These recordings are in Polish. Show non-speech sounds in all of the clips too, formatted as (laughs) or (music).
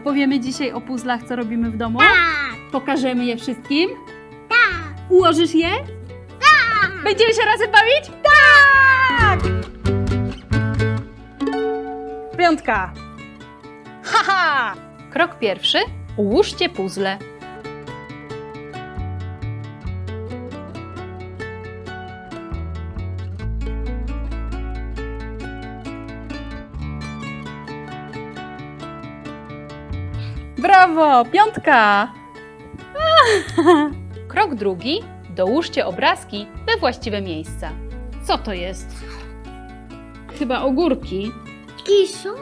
Opowiemy dzisiaj o puzzlach, co robimy w domu. Tak, Pokażemy je wszystkim. tak, Ułożysz je? tak. Będziemy się razem bawić? Tak! Piątka. Haha! Krok pierwszy. Ułóżcie puzzle. Brawo! Piątka! (laughs) Krok drugi. Dołóżcie obrazki we właściwe miejsca. Co to jest? Chyba ogórki. Kiszony.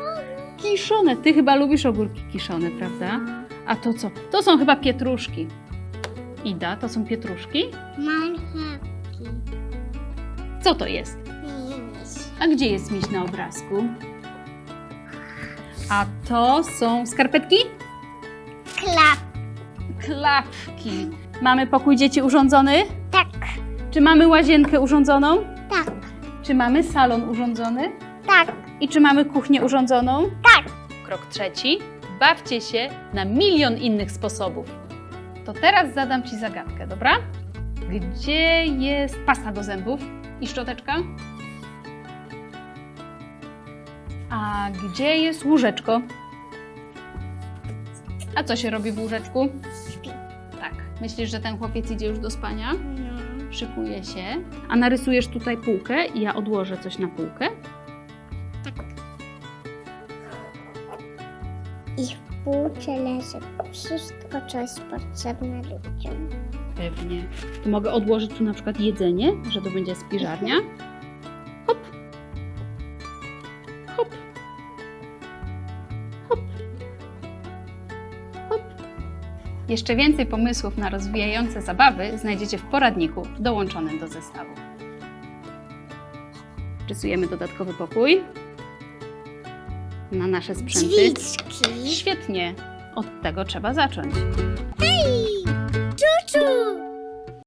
Kiszone. Ty chyba lubisz ogórki kiszone, prawda? A to co? To są chyba pietruszki. Ida, to są pietruszki? Marchewki. Co to jest? Miś. A gdzie jest miś na obrazku? A to są skarpetki? Klap. Klapki. Mamy pokój dzieci urządzony? Tak, Czy mamy łazienkę urządzoną? tak, Czy mamy salon urządzony? tak, I czy mamy kuchnię urządzoną? tak. Krok trzeci. Bawcie się na milion innych sposobów. To teraz zadam Ci zagadkę, dobra? Gdzie jest pasta do zębów i szczoteczka? A gdzie jest łóżeczko? A co się robi w łóżeczku? Śpi. Tak. Myślisz, że ten chłopiec idzie już do spania? No. Szykuje się. A narysujesz tutaj półkę i ja odłożę coś na półkę? Tak. I w półce leży wszystko, co jest potrzebne ludziom. Pewnie. To mogę odłożyć tu na przykład jedzenie, że to będzie spiżarnia. Hop. Hop. Hop. Hop. Jeszcze więcej pomysłów na rozwijające zabawy znajdziecie w poradniku dołączonym do zestawu. Rysujemy dodatkowy pokój na nasze sprzęty. Świetnie. Od tego trzeba zacząć. Hej!